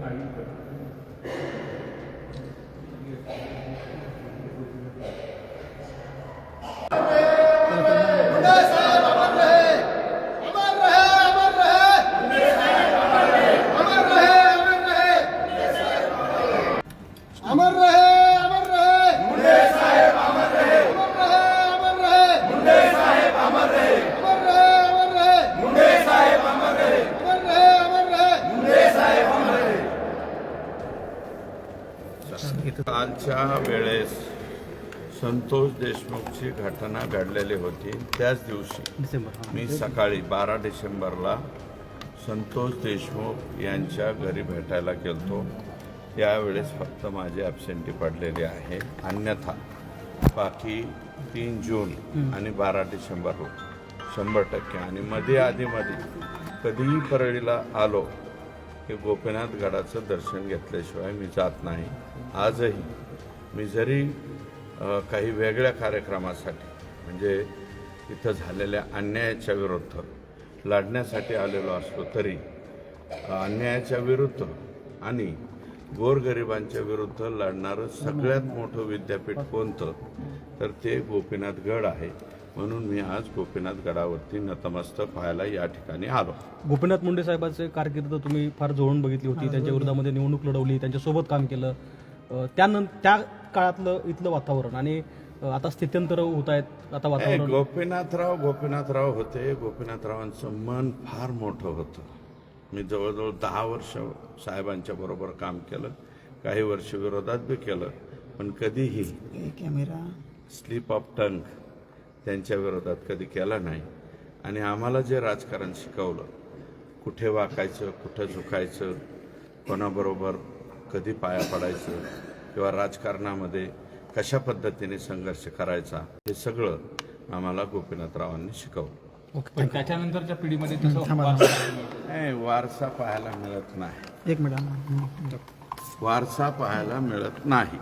はい。ज्या वेळेस संतोष देशमुखची घटना घडलेली होती. त्याच दिवशी मी सकाळी बारा डिसेंबरला संतोष देशमुख यांच्या घरी भेटायला गेलतो. यावेळेस फक्त माझी ॲबसेंटी पडलेली आहे. अन्यथा बाकी तीन जून आणि बारा डिसेंबर शंभर टक्के. आणि मध्ये आधीमध्ये कधीही परळीला आलो की गोपीनाथ गडाचं दर्शन घेतल्याशिवाय मी जात नाही. आजही मी जरी काही वेगळ्या कार्यक्रमासाठी म्हणजे इथं झालेल्या अन्यायाच्या विरुद्ध लढण्यासाठी आलेलो असलो तरी अन्यायाच्या विरुद्ध आणि गोरगरिबांच्या विरुद्ध लढणारं सगळ्यात मोठं विद्यापीठ कोणतं? तर ते गोपीनाथ गड आहे. म्हणून मी आज गोपीनाथ गडावरती नतमस्तक व्हायला या ठिकाणी आलो. गोपीनाथ मुंडे साहेबांचे कारकीर्द तुम्ही फार जवळून बघितली होती. त्यांच्या विरोधामध्ये निवडणूक लढवली त्यांच्यासोबत काम केलं. त्यानंतर त्या काळातलं इथलं वातावरण आणि आता स्थित्यंतर होत आहेत आता वातावरण गोपीनाथराव गोपीनाथराव होते. गोपीनाथरावांचं मन फार मोठं होतं. मी जवळजवळ दहा वर्ष साहेबांच्या बरोबर काम केलं. काही वर्ष विरोधात बी केलं. पण कधीही कॅमेरा. स्लिप ऑफ टंग त्यांच्या विरोधात कधी केला नाही. आणि आम्हाला जे राजकारण शिकवलं कुठे वाकायचं कुठं झुकायचं कोणाबरोबर कधी पाया पडायचं किंवा राजकारणामध्ये कशा पद्धतीने संघर्ष करायचा हे सगळं आम्हाला गोपीनाथरावांनी शिकवलं. पण त्याच्यानंतरच्या पिढीमध्ये तसं वारसा नाही वारसा पाहायला मिळत नाही. एक मिनिट वारसा पाहायला मिळत नाही.